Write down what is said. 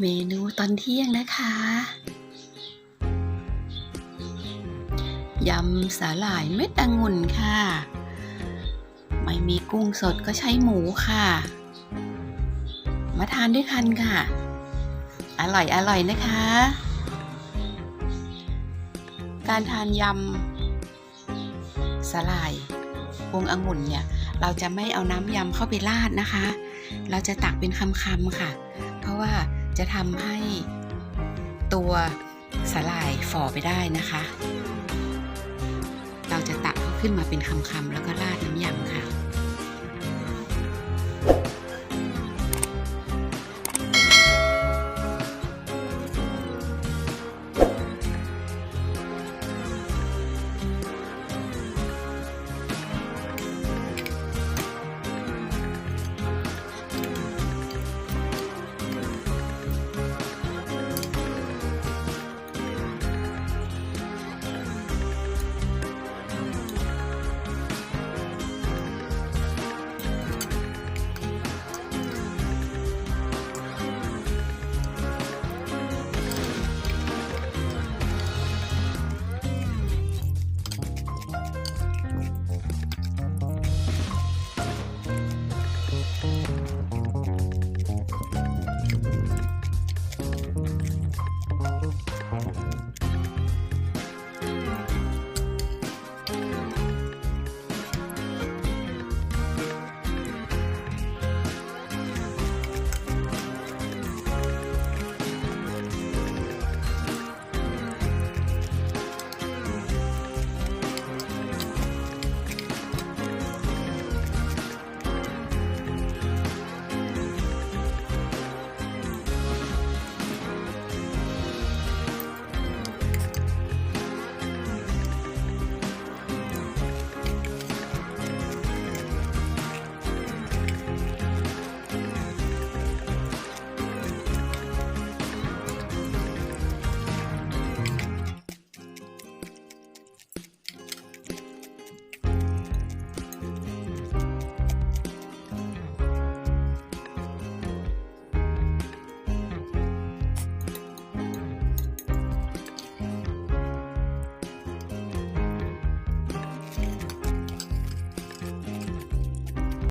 เมนูตอนเที่ยงนะคะยำสาหร่ายเม็ดองุ่นค่ะ ไม่มีกุ้งสดก็ใช้หมูค่ะ มาทานด้วยกันค่ะ อร่อยอร่อยนะคะ การทานยำสาหร่ายพวงองุ่นเนี่ย เราจะไม่เอาน้ำยำเข้าไปราดนะคะ เราจะตักเป็นคำๆค่ะ เพราะว่า จะทำให้ตัวสาหร่ายฝ่อไปได้นะคะ เราจะตักเขาขึ้นมาเป็นคำๆแล้วก็ราดน้ำยำค่ะ